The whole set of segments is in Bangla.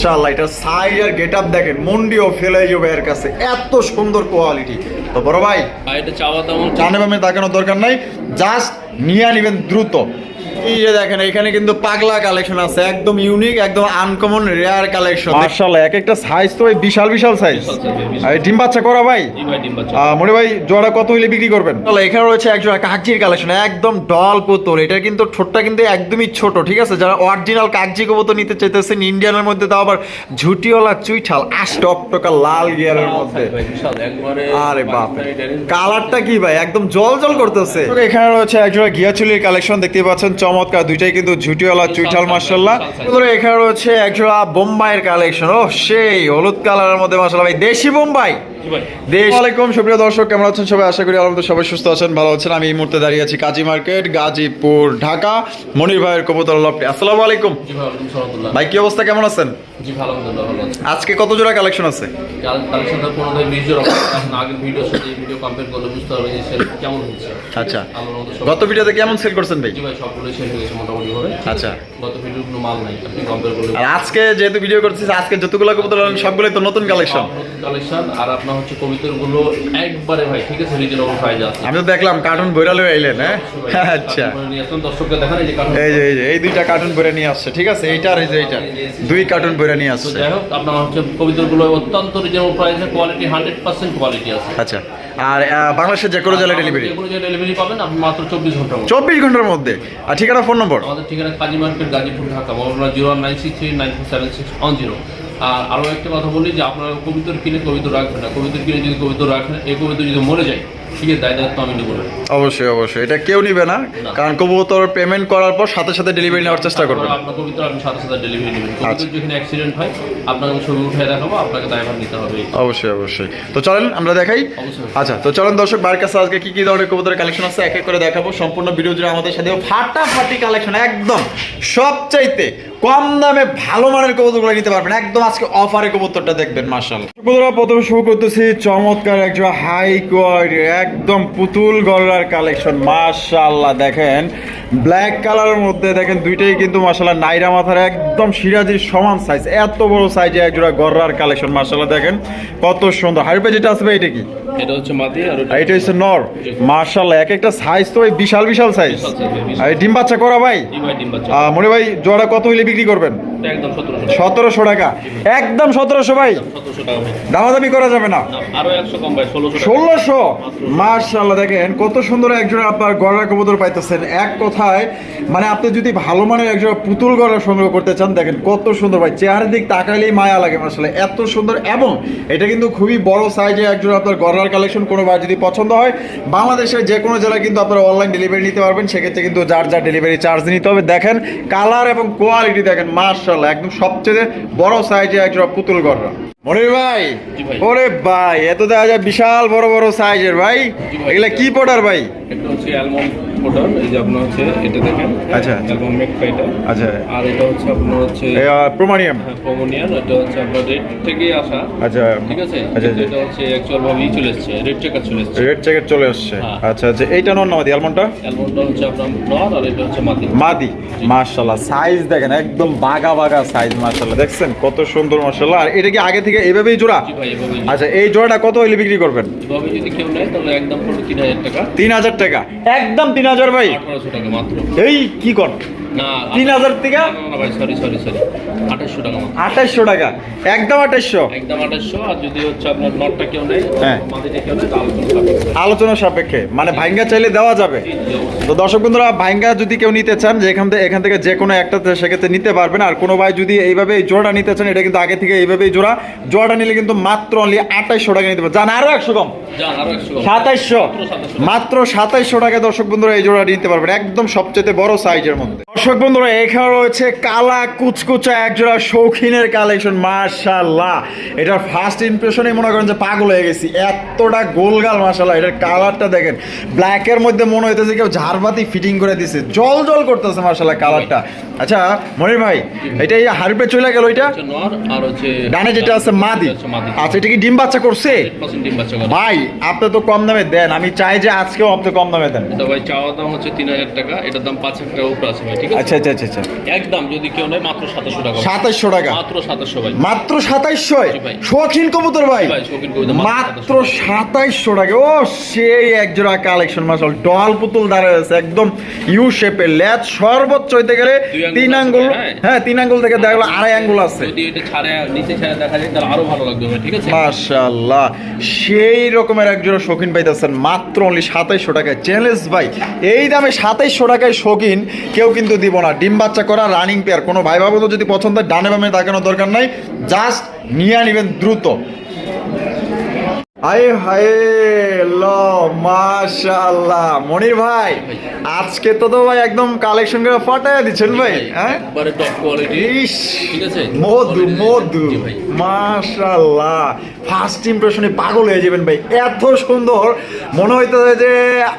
ইনশাআল্লাহ এটা সাইজ আর গেট আপ দেখেন মন্ডিও ফেলে যাবে এর কাছে। এত সুন্দর কোয়ালিটি। তো বড় ভাই এটা চাওয়া দাম জানে বামে তাকানোর দরকার নাই জাস্ট নিয়ে নেবেন দ্রুত। এই যে দেখেন এখানে কিন্তু পাগলা কালেকশন আছে একদম ইউনিক একদম আনকমন রেয়ার কালেকশন মাশাআল্লাহ এক একটা সাইজ তো বিশাল বিশাল সাইজ বিশাল size, বিশাল। আর ডিম বাচ্চা করা ভাই? জি ভাই ডিম বাচ্চা। আহ, মনে ভাই জোড়া কত হইলে বিক্রি করবেন? তাহলে এখানে রয়েছে একজোড়া কাগজির কালেকশন একদম ডল পুতুল এটা কিন্তু ঠোঁটটা কিন্তু একদমই ছোট ঠিক আছে? যারা অরিজিনাল কাগজি কবুতর নিতে চাইতেছেন ইন্ডিয়ানের মধ্যে তাও আবার ঝুটিওয়ালা চুইঠাল আশ টকটকা লাল গিয়ারের মধ্যে। আরে বাপ কালারটা কি ভাই? একদম জল জল করতেছে। এখানে রয়েছে একজোড়া গিয়াচুলির কালেকশন দেখতে পাচ্ছেন চমৎকার দুইটাই কিন্তু ঝুটিওয়ালা চুইঠাল মার্শাল্লাহ এখানে রয়েছে একজোড়া বোম্বাইয়ের কালেকশন। ও সেই হলুদ কালারের মধ্যে মার্শাল্লাহ ভাই দেশি বোম্বাই। জি ভাই। দেশ আলাইকুম সুপ্রিয় দর্শক কেমন আছেন সবাই? আশা করি আলহামদুলিল্লাহ সবাই সুস্থ আছেন ভালো আছেন। আমি এই মুহূর্তে দাঁড়িয়ে আছি কাজী মার্কেট গাজীপুর ঢাকা। মনির ভাইয়ের কবুতর লপটি আসসালামু আলাইকুম। ভাই কি অবস্থা? কেমন আছেন? জি ভালো আলহামদুলিল্লাহ ভালো আছে। আজকে কত জোড়া কালেকশন আছে? আচ্ছা। সব গত ভিডিওতে কেমন সেল করছেন ভাই? জি ভাই সবগুলো সেল হয়ে গেছে মোটামুটি ভাবে আচ্ছা। গত ভিডিওর কোনো মাল নাই আপনি কম্পেয়ার করলে আর আজকে যেহেতু ভিডিও করতেছি আজকে যতগুলো কবুতর সবগুলোই তো নতুন কালেকশন কালেকশন আর আপনার হচ্ছে কবিতাগুলো একবারে ভাই ঠিক আছে রিজনেবল প্রাইস আছে আমি তো দেখলাম কার্টুন বইরা লয়ে আইলেন হ্যাঁ? আচ্ছা। নিয়ে আসুন দর্শককে দেখান এই যে এই যে এই যে এই দুইটা কার্টুন বইরা নিয়ে আসছে ঠিক আছে? এইটা আর এই যে এইটা। দুই কার্টুন বইরা নিয়ে আসছে। যাই হোক আপনার হচ্ছে কবিতাগুলো অত্যন্ত রিজনেবল প্রাইসে কোয়ালিটি হান্ড্রেড পার্সেন্ট কোয়ালিটি আছে। আচ্ছা। আর বাংলাদেশের যে কোনো জেলায় ডেলিভারি ডেলিভারি পাবেন আপনি মাত্র চব্বিশ ঘণ্টার মধ্যে। চব্বিশ ঘণ্টার মধ্যে। আর ঠিকানা ফোন নম্বর আমাদের ঠিকানা Kazi market Gazipur Dhaka mobile zero nine six three nine four seven six one zero. আর আরও একটা কথা বলি যে আপনারা কবিতর কিনে কবিতর রাখবেন না। কবিতর কিনে যদি কবিতর রাখেন এই কবিতর যদি মরে যায় ঠিক আছে দায় দায়িত্ব আমি নেব অবশ্যই অবশ্যই। এটা কেউ নিবে না কারণ কবুতর পেমেন্ট করার পর সাথে সাথে ডেলিভারি নেওয়ার চেষ্টা করবেন আপনার কবিতর আপনি সাথে সাথে ডেলিভারি নেবেন। আচ্ছা। কবিতর যেখানে অ্যাক্সিডেন্ট হয় আপনাকে আমি ছবি উঠে দেখাবো আপনাকে দায়ভার নিতে হবে। অবশ্যই অবশ্যই। তো চলেন আমরা দেখাই। আচ্ছা তো চলেন দর্শক বার কাছে আজকে কি কি ধরনের কবুতরের কালেকশন আছে এক এক করে দেখাবো। সম্পূর্ণ ভিডিও জুড়ে আমাদের সাথে ফাটাফাটি কালেকশন একদম সবচাইতে কম দামে ভালো মানের কবুতরগুলো নিতে পারবেন। একদম আজকে অফারে কবুতরটা দেখবেন মার্শাল কবুতররা প্রথমে শুরু করতেছি চমৎকার একজন হাই কোয়ালিটির একদম পুতুল গলার কালেকশন মার্শাল্লাহ দেখেন ব্ল্যাক কালারের মধ্যে দেখেন দুইটাই কিন্তু মার্শাল্লাহ নাইরা মাথার একদম সিরাজির সমান সাইজ এত বড় সাইজে একজোড়া গররার কালেকশন মার্শাল্লাহ দেখেন, কত সুন্দর। হাইপে যেটা আসবে এটা কি? এটা হচ্ছে মাদি আর আর এটা হচ্ছে নর। মার্শাল্লাহ এক একটা সাইজ তো ভাই বিশাল বিশাল সাইজ। আর এই ডিম বাচ্চা করা ভাই? মনে ভাই জোড়া কত হইলে বিক্রি করবেন? একদম সতেরোশো টাকা। একদম সতেরোশো ভাই। দামাদামি করা যাবে না। ষোলোশো। মার্শাল্লাহ দেখেন কত সুন্দর একজন আপনার গড়ার কবুতর পাইতেছেন। এক কথায় মানে আপনি যদি ভালো মানের একজন পুতুল গড়া সংগ্রহ করতে চান দেখেন কত সুন্দর ভাই। চেহারা দিক তাকাইলেই মায়া লাগে মার্শাল্লাহ এত সুন্দর এবং এটা কিন্তু খুবই বড় সাইজে একজন আপনার গড়ার কালেকশন কোনো ভাই যদি পছন্দ হয় বাংলাদেশের যে কোনো জেলায় কিন্তু আপনারা অনলাইন ডেলিভারি নিতে পারবেন। সেক্ষেত্রে কিন্তু যার যার ডেলিভারি চার্জ নিতে হবে। দেখেন কালার এবং কোয়ালিটি দেখেন মার্শাল্লাহ একদম সবচেয়ে বড় সাইজে একজন পুতুল গড়রা। মনির ভাই ওরে ভাই এত দেখা যায় বিশাল বড় বড় সাইজের ভাই। ভাই। এগুলা কি পড়ার ভাই? এটা হচ্ছে অ্যালমন্ড এই যে আপনার হচ্ছে এটা দেখেন আচ্ছা। অ্যালমন্ড মেকটা এটা। আচ্ছা। আর এটা হচ্ছে আপনার হচ্ছে প্রোমানিয়াম কমোনিয়ান এটা হচ্ছে আপনার রেড থেকেই আসা। আচ্ছা ঠিক আছে? আচ্ছা, কিন্তু এটা হচ্ছে অ্যাকচুয়াল ভাবেই চলে এসেছে রেড চেকার চলে এসেছে। রেড জ্যাকেট চলে আসছে হ্যাঁ। আচ্ছা আচ্ছা এইটা নন নামাদি আলমন্ডটা অ্যালমন্ডটা হচ্ছে আপনার নর আর এটা হচ্ছে মাদি। মাদি সাইজ দেখেন একদম বাগা বাগা সাইজ মার্শাল্লাহ দেখছেন? কত সুন্দর মার্শাল্লাহ আর এটা কি আগে থেকে এইভাবেই জোড়া? আচ্ছা এই জোড়াটা কত হইলে বিক্রি করবেন? যদি কেউ নেয় তাহলে একদম পড়বে তিন হাজার টাকা। তিন হাজার টাকা। একদম তিন হাজার ভাই। এই কি কর? তিন হাজার টাকা না, না, না ভাই সরি সরি সরি আঠাশশো টাকা মাত্র। টাকা। একদম আঠাইশশো একদম আঠাশশো আর যদি হচ্ছে আপনার নটটা কেউ নেয় হ্যাঁ। কেউ নেয় তাহলে কোনো টাকা নেই। আলোচনা সাপেক্ষে। মানে ভাঙ্গা চাইলে দেওয়া যাবে। তো দর্শক বন্ধুরা ভাঙ্গা যদি কেউ নিতে চান যে এখান থেকে এখান থেকে যে কোনো একটা সেক্ষেত্রে নিতে পারবেন। আর কোনো ভাই যদি এইভাবে এই জোড়াটা নিতে চান এটা কিন্তু আগে থেকে এইভাবেই জোড়া। জোড়াটা নিলে কিন্তু মাত্র অনলি আঠাইশশো টাকা নিতে পারবেন। জান আরও একশো কম। যান আরও একশো কম। সাতাইশশো মাত্র 2700 মাত্র সাতাইশশো টাকা দর্শক বন্ধুরা এই জোড়া নিতে পারবেন। একদম সবচেয়ে বড় সাইজের মধ্যে। দর্শক বন্ধুরা এখানে রয়েছে কালা কুচকুচা এক জোড়া শৌখিনের কালেকশন মার্শাল্লাহ এটার ফার্স্ট ইমপ্রেশনে মনে করেন যে পাগল হয়ে গেছি। এতটা গোলগাল মার্শাল্লাহ এটার কালারটা দেখেন। ব্ল্যাকের মধ্যে মনে হইতেছে কেউ ঝাড়বাতি ফিটিং করে দিছে। জল জল করতেছে মার্শাল্লাহ কালারটা আচ্ছা মনির ভাই এটা এই হারপে চলে গেল হচ্ছে ডানে যেটা আছে মাদি। এটা আচ্ছা এটা কি ডিম বাচ্চা করছে? ভাই আপনি তো কম দামে দেন। আমি চাই যে আজকেও আপনি কম দামে দেন। ভাই চাওয়া দাম হচ্ছে তিন হাজার টাকা। এটার দাম পাঁচ হাজার টাকা উপরে আছে ভাই ঠিক আচ্ছা আচ্ছা আচ্ছা আচ্ছা। একদম যদি কেউ নেয় মাত্র সাতাশশো টাকা। সাতাইশশো টাকা? মাত্র সাতাশশো ভাই। মাত্র সাতাইশশো শৌখিন কবুতর ভাই? মাত্র টাকা। ও সেই একজোড়া কালেকশন মাসাল। ডল পুতুল দাঁড়িয়ে আছে একদম ইউ শেপের ল্যাচ সর্বোচ্চ হইতে গেলে তিন আঙ্গুল। হ্যাঁ। হ্যাঁ তিন আঙ্গুল থেকে দেখা গেলো আড়াই আঙ্গুল আছে। যদি এটা ছাড়ে নিচে ছাড়ে দেখা যায় তাহলে আরও ভালো লাগবে ঠিক আছে? মাশাল্লাহ সেই রকমের একজোড়া শৌখিন পাইতেছেন মাত্র অনলি সাতাইশশো টাকায়। চ্যালেঞ্জ ভাই এই দামে সাতাইশশো টাকায় শৌখিন কেউ কিন্তু দিব না। ডিম বাচ্চা করা রানিং পেয়ার কোনো ভাই বাবু যদি পছন্দ হয়, ডানে বামে তাকানোর দরকার নাই। জাস্ট নিয়ে নিবেন দ্রুত। হায় ল মাশাআল্লাহ। মনির ভাই আজকে তো তো ভাই একদম কালেকশন করে ফাটায় দিচ্ছেন ভাই হ্যাঁ? একবারে টপ কোয়ালিটি ইস ঠিক আছে? মধু মধু। ভাই। মাশাআল্লাহ। ফার্স্ট ইমপ্রেশনে পাগল হয়ে যাবেন ভাই এত সুন্দর। মনে হইতে যে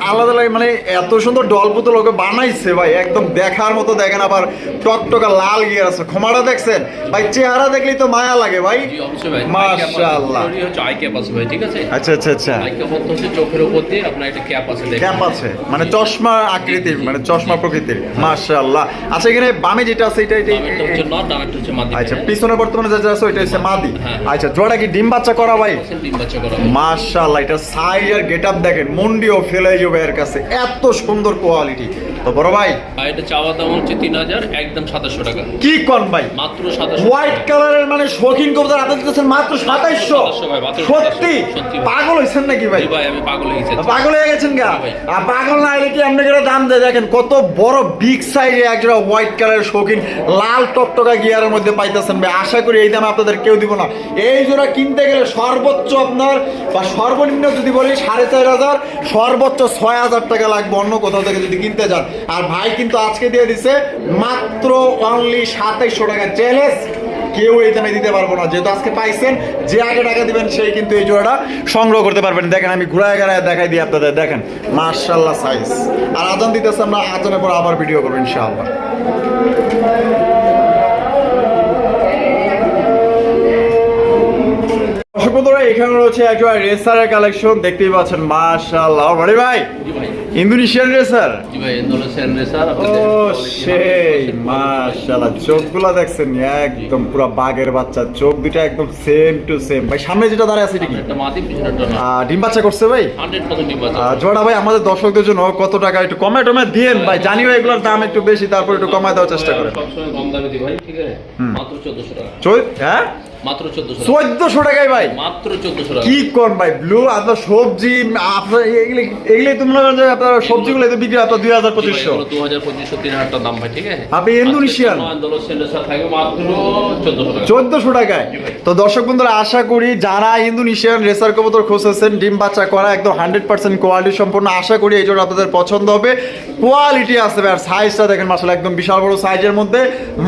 আলাদা লাগে মানে এত সুন্দর ডল পুতুল ওকে বানাইছে ভাই একদম দেখার মতো দেখেন আবার টক টকটকা লাল গিয়ে আছে। ক্ষমাটা দেখছেন? ভাই চেহারা দেখলেই তো মায়া লাগে ভাই। মাশাআল্লাহ। ক্যাপ আছে ঠিক আছে? আচ্ছা আচ্ছা আচ্ছা। আই হচ্ছে চোখের উপর দিয়ে আপনার একটা ক্যাপ আছে ক্যাপ আছে। মানে চশমা আকৃতির মানে চশমা প্রকৃতির। মাশাআল্লাহ। আচ্ছা এখানে বামে যেটা আছে এটা এটা- হচ্ছে নট দামেরটা হচ্ছে মাদি। আচ্ছা পিছনে বর্তমানে যেটা আছে ওইটা হচ্ছে মাদি। হ্যাঁ। আচ্ছা জোড়া কি ডিম বাচ্চা করা ভাই? ডিম বাচ্চা করা মাশাআল্লাহ এটা সাইজ আর গেটআপ দেখেন মন্ডিও ফেলে যাবে এর কাছে। এত সুন্দর কোয়ালিটি তো বড় ভাই। এটা চাওয়া দাম হচ্ছে তিন হাজার একদম সাতাশশো টাকা। কি কোন ভাই? মাত্র সাতাশশো হোয়াইট কালারের মানে শৌখিন কবুতর আপনি দিতেছেন মাত্র সাতাইশশো। 2700 ভাই, সত্যি? পাগল হয়েছেন নাকি ভাই? ভাই আমি পাগল হয়ে গেছি। পাগল হয়ে গেছেন গা? আর পাগল না হলে কি আপনি করে দাম দেয়? দেখেন কত বড় বিগ সাইজে একজোড়া হোয়াইট কালারের শৌখিন লাল টকটকা গিয়ারের মধ্যে পাইতেছেন ভাই। আশা করি এই দামে আপনাদের কেউ দিব না। এই জোড়া কিনতে গেলে সর্বোচ্চ আপনার বা সর্বনিম্ন যদি বলি সাড়ে চার হাজার সর্বোচ্চ ছয় হাজার টাকা লাগবে অন্য কোথাও থেকে যদি কিনতে যান। আর ভাই কিন্তু আজকে দিয়ে দিছে মাত্র অনলি সাতাইশশো টাকা। চ্যালেঞ্জ কেউ এই দামে দিতে পারব না। যেহেতু আজকে পাইছেন, যে আগে টাকা দিবেন, সেই কিন্তু এই জোড়াটা সংগ্রহ করতে পারবেন। দেখেন, আমি ঘুরায় ঘুরায় দেখাই দিই আপনাদের। দেখেন মার্শাল্লাহ সাইজ আর আজান দিতেছে আমরা, আজানের পর আবার ভিডিও করব, ইনশাআল্লাহ। দর্শক বন্ধুরা এখানে রয়েছে একটা রেসারের কালেকশন দেখতেই পাচ্ছেন মার্শাল্লাহ বড়ি ভাই ইন্দোনেশিয়ান রেসার? জি ভাই ইন্দোনেশিয়ান রেসার ও সেই মাশাআল্লাহ। চোখগুলো দেখছেন একদম পুরো বাঘের বাচ্চা চোখ দুটো একদম সেম টু সেম ভাই সামনে যেটা দাঁড়ায় আছে এটা কি? ডিম বাচ্চা করছে ভাই? হান্ড্রেড পার্সেন্ট ডিম বাচ্চা। জোড়া ভাই আমাদের দর্শকদের জন্য কত টাকা একটু কমে টমে দিয়েন ভাই। জানিও এগুলোর দাম একটু বেশি তারপর একটু কমায় দেওয়ার চেষ্টা করেন। সবসময় কম দামে দিই ভাই ঠিক আছে? মাত্র চোদ্দশো টাকা। হ্যাঁ? মাত্র টাকায় ভাই। মাত্র চোদ্দশো টাকা। কি কোন ভাই ব্লু আপনার সবজি আপনার এগুলি এগুলি তো মনে করেন আপনার সবজিগুলো তো বিক্রি আপনার দুই হাজার পঁচিশশো। দু হাজার পঁচিশশো তিন হাজার টাকা দাম ভাই ঠিক আছে? আপনি ইন্দোনেশিয়ান? ইন্দোনেশিয়ান থাকবে মাত্র চোদ্দশো টাকা। চোদ্দশো টাকায়। তো দর্শক বন্ধুরা আশা করি যারা ইন্দোনেশিয়ান রেসার কবুতর খুঁজেছেন ডিম বাচ্চা করা একদম হান্ড্রেড পার্সেন্ট কোয়ালিটি সম্পূর্ণ আশা করি এই জন্য আপনাদের পছন্দ হবে। কোয়ালিটি আসবে আর সাইজটা দেখেন মাসাল একদম বিশাল বড় সাইজের মধ্যে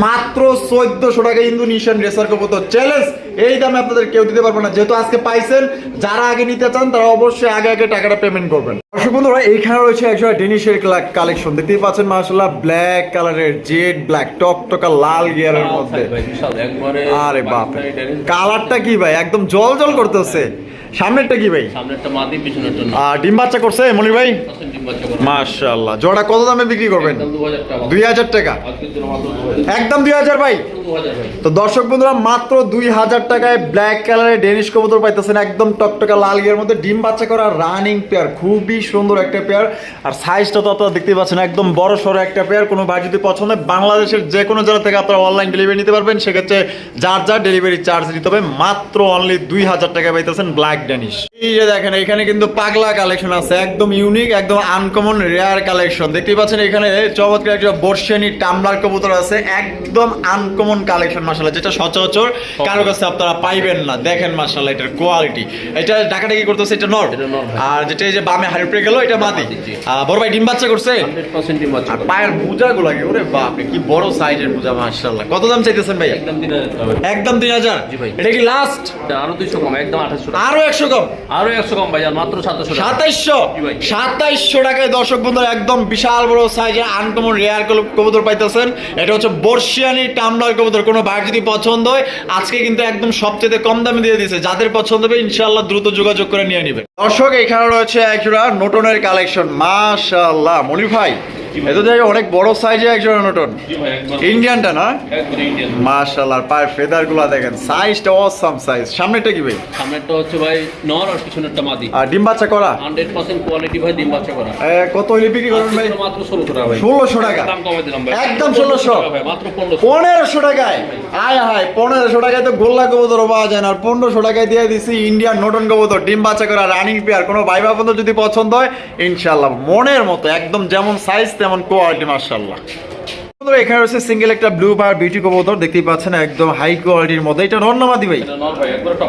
মাত্র চোদ্দশো টাকা ইন্দোনেশিয়ান রেসার কবুতর। চ্যালেঞ্জ এই দামে আপনাদের কেউ দিতে পারব না। যেহেতু আজকে পাইছেন, যারা আগে নিতে চান, তারা অবশ্যই আগে আগে টাকাটা পেমেন্ট করবেন। দর্শক বন্ধুরা এইখানে রয়েছে একশো ডেনিশের কালেকশন দেখতেই পাচ্ছেন মাসাল্লাহ ব্ল্যাক কালারের জেড ব্ল্যাক টক টকা লাল গিয়ারের মধ্যে। বিশাল একবারে আরে বাপ কালারটা কি ভাই? একদম জল জল করতেছে। সামনেরটা কি ভাই? আর ডিম বাচ্চা করছে মনির ভাই? করা মাশাআল্লাহ। জোড়া কত দামে বিক্রি করবেন? দুই হাজার টাকা। একদম দুই হাজার ভাই হাজার ভাই। তো দর্শক বন্ধুরা মাত্র দুই হাজার টাকায় ব্ল্যাক কালারের ডেনিশ কবুতর পাইতেছেন একদম টকটকা লাল গিয়ার মধ্যে। ডিম বাচ্চা করা রানিং পেয়ার খুবই সুন্দর একটা পেয়ার আর সাইজটা তো আপনারা দেখতেই পাচ্ছেন একদম বড় সড়ো একটা পেয়ার কোনো ভাই যদি পছন্দ হয়, বাংলাদেশের যে কোনো জায়গা থেকে আপনারা অনলাইন ডেলিভারি নিতে পারবেন। সেক্ষেত্রে যার যার ডেলিভারি চার্জ দিতে হবে মাত্র অনলি দুই হাজার টাকায় পাইতেছেন ব্ল্যাক ডেনিশ এই যে দেখেন এখানে কিন্তু পাগলা কালেকশন আছে একদম ইউনিক একদম আনকমন রেয়ার কালেকশন দেখতেই পাচ্ছেন এখানে চমৎকার একটা বর্ষানি টামলার কবুতর আছে একদম আনকমন কালেকশন মাসালা যেটা সচরাচর কারও কাছে আপনারা পাইবেন না। দেখেন মাসালা এটার কোয়ালিটি এটা ডাকাটা কি করতেছে? এটা ভাই। আর যেটা এই যে বামে হারিপে গেল এটা মাদি বড় ভাই ডিম বাচ্চা করছে? আর পায়েরগুলা ওরে বাপ কি বড় সাইজের মাশাআল্লাহ। কত দাম চাইতেছেন ভাই একদম তিন হাজার টাকা ভাই। একদম তিন হাজার? জি ভাই। এটা কি লাস্ট আরও দুইশো কম একদম আঠাশশো টাকা। আরও একশো কম? আরও একশো কম ভাই মাত্র সাতাশশো টাকা। সাতাইশশো? জি ভাই। সাতাইশশো টাকায় দর্শক বন্ধুরা একদম বিশাল বড় সাইজের আনকমন রেয়ার কবুতর পাইতেছেন। এটা হচ্ছে বর্ষিয়ানি টামলার কবুতর কোনো ভাই যদি পছন্দ হয় আজকে কিন্তু একদম সবচেয়ে কম দামে দিয়ে দিয়েছে। যাদের পছন্দ হবে ইনশাআল্লাহ দ্রুত যোগাযোগ করে নিয়ে নিবে দর্শক এখানে রয়েছে একজোড়া নোটনের কালেকশন। মাশাল্লাহ মনির ভাই। জায়গায় অনেক বড় সাইজে একজন নটন ইন্ডিয়ানটা না? পায়ের ফেদারগুলা দেখেন। সাইজটা অসাম সাইজ সামনেটা কি ভাই? সামনেরটা হচ্ছে ভাই নর আর পিছনেরটা মাদি। আর ডিম বাচ্চা করা? হান্ড্রেড পার্সেন্ট কোয়ালিটি ভাই ডিম বাচ্চা করা। কত হইলে বিক্রি করবেন ভাই? মাত্র ষোলোশো টাকা ভাই। ষোলোশো টাকা। দাম কমাই দিলাম ভাই। একদম 1600 ভাই মাত্র পনেরোশো। পনেরোশো টাকায়? আয় হায় পনেরোশো টাকায় তো গোল্লা কবুতর পাওয়া যায় না। আর টাকায় দিয়ে দিছি ইন্ডিয়ান নটন কবুতর ডিম বাচ্চা করা রানিং পেয়ার কোনো ভাই বাবন্ধ যদি পছন্দ হয় ইনশাল্লাহ মনের মতো একদম যেমন সাইজ তেমন কোয়ালিটি মার্শাল্লাহ বন্ধুরা, এখানে রয়েছে সিঙ্গেল একটা ব্লু বার বিউটি কবুতর দেখতেই পাচ্ছেন একদম হাই কোয়ালিটির মধ্যে। এটা নর নামাদি ভাই? টপ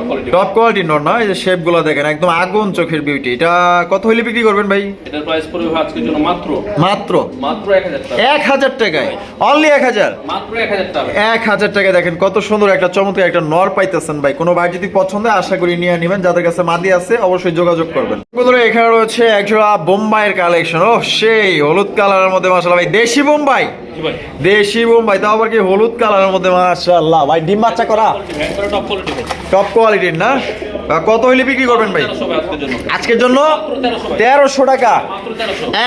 কোয়ালিটি কোয়ালিটির নর না এই যে শেপগুলো দেখেন একদম আগুন চোখের বিউটি এটা কত হইলে বিক্রি করবেন ভাই? এটার প্রাইস পড়বে আজকের জন্য মাত্র। মাত্র? মাত্র এক হাজার টাকা। এক হাজার টাকায়? অনলি এক হাজার? মাত্র এক হাজার টাকা। এক হাজার দেখেন কত সুন্দর একটা চমৎকার একটা নর পাইতেছেন ভাই। কোনো ভাই যদি পছন্দ আশা করি নিয়ে নেবেন। যাদের কাছে মাদি আছে অবশ্যই যোগাযোগ করবেন। বন্ধুরা এখানে রয়েছে একজোড়া বোম্বাইয়ের কালেকশন ও সেই হলুদ কালারের মধ্যে মাসাল্লাহ ভাই। দেশি বোম্বাই। দেশি বোম্বাই তাও আবার কি হলুদ কালারের মধ্যে মাশাআল্লাহ। ভাই ডিম বাচ্চা করা? টপ কোয়ালিটির না? কত হইলে বিক্রি করবেন ভাই? আজকের জন্য। তেরোশো টাকা।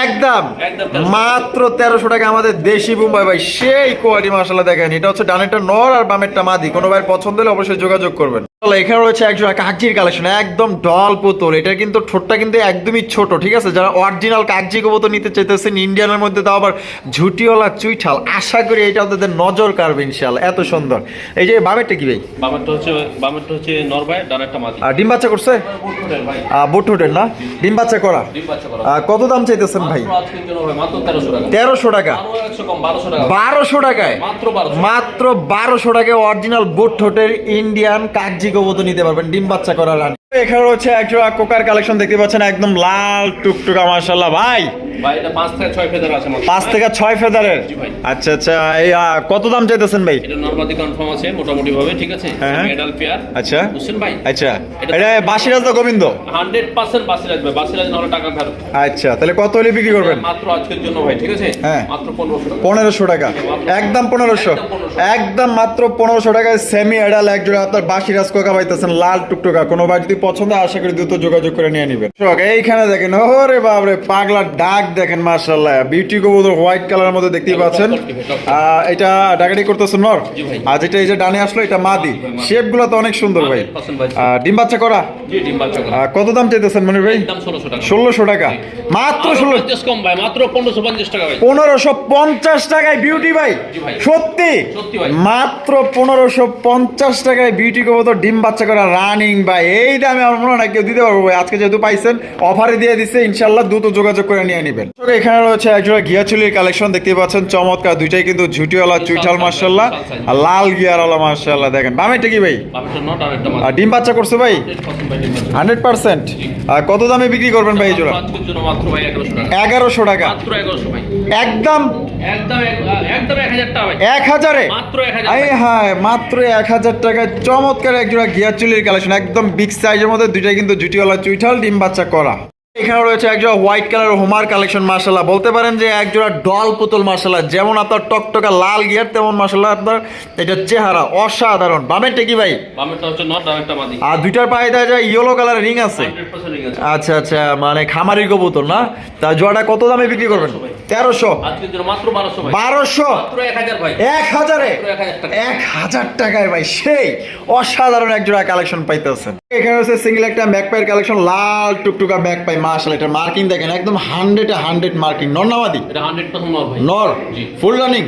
একদম। একদম 1300 মাত্র তেরোশো টাকা আমাদের দেশি বোম্বাই ভাই। সেই কোয়ালিটি মশলা দেখেন। এটা হচ্ছে ডানেরটা নর আর বামেরটা মাদি। কোনো ভাই পছন্দ হলে অবশ্যই যোগাযোগ করবেন। এখানে রয়েছে একজন কাগজির কালেকশন একদম ডল পুতুল। এটা কিন্তু ঠোঁটটা কিন্তু একদমই ছোট ঠিক আছে? যারা অরিজিনাল কাগজি কবুতর নিতে চাইতেছেন ইন্ডিয়ানের মধ্যে তাও আবার ঝুটিওয়ালা চুইঠাল। আশা করি এটা ওদের নজর কাড়বে ইনশাল্লাহ এত সুন্দর। এই যে বামেরটা কি ভাই? বামেরটা হচ্ছে বামেরটা হচ্ছে নর ভাই মাদি। আর ডিম বাচ্চা করছে? ভাই। বুট না? ডিম বাচ্চা করা। কত দাম চাইতেছেন ভাই? তেরোশো টাকা। বারোশো টাকায়? মাত্র বারোশো টাকায় অরিজিনাল বুট ঠোঁটের ইন্ডিয়ান কবুতর নিতে পারবেন ডিম বাচ্চা করার রানী। এখানে রয়েছে একজোড়া কোকার কালেকশন দেখতে পাচ্ছেন একদম লাল টুকটুকা মার্শাল্লাহ ভাই পাঁচ থেকে ছয় ফেদার আছে পাঁচ থেকে ছয় ফেদারের? আচ্ছা আচ্ছা এই কত দাম চাইতেছেন ভাই? এটা কনফার্ম আছে মোটামুটি ভাবে ঠিক আছে? হ্যাঁ। পেয়ার আচ্ছা। ভাই? আচ্ছা। এটা- বাসিরাজ গোবিন্দ? হান্ড্রেড পার্সেন্ট টাকা আচ্ছা তাহলে কত হলে বিক্রি করবেন? মাত্র আজকের জন্য ভাই ঠিক আছে? হ্যাঁ। মাত্র পনেরোশো টাকা। পনেরোশো টাকা। একদম পনেরোশো। একদম মাত্র পনেরোশো টাকায় সেমি এডাল এক জোড়া আপনার বাসিরাজ কোকা পাইতেছেন লাল টুকটুকা। কোনো ভাই যদি পছন্দ আশা করি দ্রুত যোগাযোগ করে নিয়ে নেবেন। এইখানে দেখেন ওরে বাবরে পাগলার ডাক দেখেন মার্শাল্লাহ বিউটি কবুতর হোয়াইট কালারের মধ্যে দেখতেই পাচ্ছেন। এটা ডাকাডি করতেছেন নর। আর যেটা এই যে ডানে আসলো এটা মাদি। শেপ তো অনেক সুন্দর ভাই। 100% ভাই। আহ, ডিম বাচ্চা করা? কত দাম চাইতেছেন মনির ভাই? ষোলোশো টাকা। মাত্র ষোলো কম ভাই মাত্র পনেরোশো পঞ্চাশ টাকা পনেরোশো পঞ্চাশ টাকায় বিউটি ভাই। সত্যি? সত্যি মাত্র পনেরোশো পঞ্চাশ টাকায় বিউটি কবুতর ডিম বাচ্চা করা রানিং ভাই। এই দামে আমার মনে হয় কেউ দিতে পারব ভাই। আজকে যেহেতু পাইছেন অফারে দিয়ে দিচ্ছে ইনশাল্লাহ দ্রুত যোগাযোগ করে নিয়ে নেবেন। এখানে রয়েছে একজোড়া গিয়াচুলির কালেকশন দেখতে পাচ্ছেন চমৎকার। দুইটাই কিন্তু ঝুটিওয়ালা চুইঠাল মার্শাল্লাহ আর লাল গিয়ারওয়ালা মার্শাল্লাহ দেখেন বামেটা কি ভাই? আর ডিম বাচ্চা করছে ভাই? 100% ভাই ডিম বাচ্চা। Hundred percent. আর কত দামে বিক্রি করবেন ভাই এই জোড়া? এগারোশো টাকা। টাকা। একদম? একদম এক- হাজার? টাকা এক হাজার আরে হ্যাঁ মাত্র এক হাজার টাকায় চমৎকার একজোড়া গিয়ার চুলির কালেকশন একদম বিগ সাইজের মধ্যে দুইটাই কিন্তু জুটিওয়ালা চুইঠাল ডিম বাচ্চা করা। এখানে রয়েছে একজোড়া হোয়াইট কালার হোমার কালেকশন মার্শাল্লাহ বলতে পারেন যে একজোড়া ডল পুতুল মার্শাল্লাহ যেমন আপনার টকটকা লাল গিয়ার তেমন মার্শাল্লাহ আপনার এটা চেহারা অসাধারণ। বামেরটা কি ভাই? আর দুইটার পায়ে দেখা যায় ইয়েলো কালার রিং আছে। 100% রিং আছে। আচ্ছা আচ্ছা মানে খামারি কবুতর না? তা জোড়াটা কত দামে বিক্রি করবেন? তেরোশো। বারোশো এক হাজার এক হাজারে? টাকায় ভাই সেই অসাধারণ এক জোড়া কালেকশন পাইতেছেন। এখানে হচ্ছে সিঙ্গেল একটা ব্যাকপাইয়ের কালেকশন লাল টুকটুকা ব্যাক পাই মার্শাল এটা মার্কিং দেখেন একদম হান্ড্রেড হান্ড্রেড মার্কিং নর নর ফুল রানিং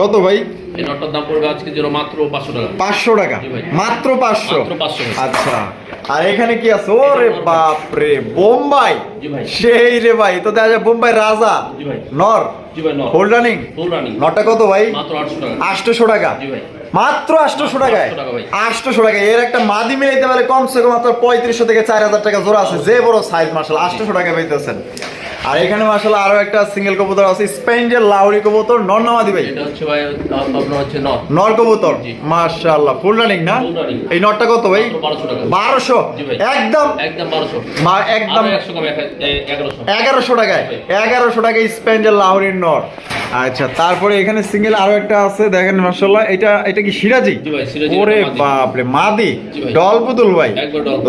কত ভাই? এই নটটার দাম পড়বে আজকে মাত্র পাঁচশো টাকা। পাঁচশো টাকা। মাত্র পাঁচশো। মাত্র 500 ভাই। আচ্ছা। আর এখানে কি আছে? ওরে বাপ রে বোম্বাই? সেই রে ভাই তো দেখা যায় বোম্বাই রাজা। নর? ফুল রানিং নটা কত ভাই? আটশো টাকা। আটশোশো টাকা। মাত্র আটশোশো টাকায়? 800 টাকা আটশোশো টাকা এর একটা মাদি মিলাইতে পারে কমসে কম মাত্র পঁয়ত্রিশশো থেকে চার হাজার টাকা জোড়া আছে। যে বড় সাইজ মার্শাল আটশোশো টাকা পাইতেছেন। আর এখানে মার্শাল আরও একটা সিঙ্গেল কবুতর আছে স্পেঞ্জের লাউরি কবুতর নর নামাদি ভাই? এটা হচ্ছে ভাই আপনার হচ্ছে নর। নর কবুতর? মাশাআল্লাহ ফুল রানিং না? এই নটটা কত ভাই? মাত্র বারোশো টাকা। বারোশো? জি ভাই। একদম? একদম 1200 মা- একদম? একদম একশো কম এক- এ- এগারোশো। এগারোশো টাকায়? এগারোশো টাকায় স্পেঞ্জের লাউরির নর। আচ্ছা তারপরে এখানে সিঙ্গেল আরও একটা আছে দেখেন মার্শাল্লাহ এটা এটা কি সিরাজি? ওরে। বাপরে মাদি? ডল পুতুল ভাই।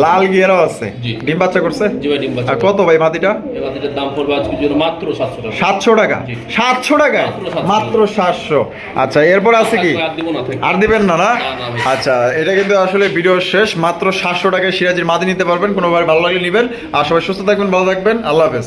লাল গিয়ারও আছে। ডিম বাচ্চা করছে? আর কত ভাই মাদিটা? সাতশো টাকা। সাতশো টাকা? মাত্র সাতশো আচ্ছা এরপর আছে কি? আর দিবেন না না। আচ্ছা এটা কিন্তু আসলে ভিডিও শেষ। মাত্র সাতশো টাকায় সিরাজির মাদি নিতে পারবেন। কোনোভাবে ভালো লাগলে নেবেন। আর সবাই সুস্থ থাকবেন ভালো থাকবেন। আল্লাহ হাফেজ।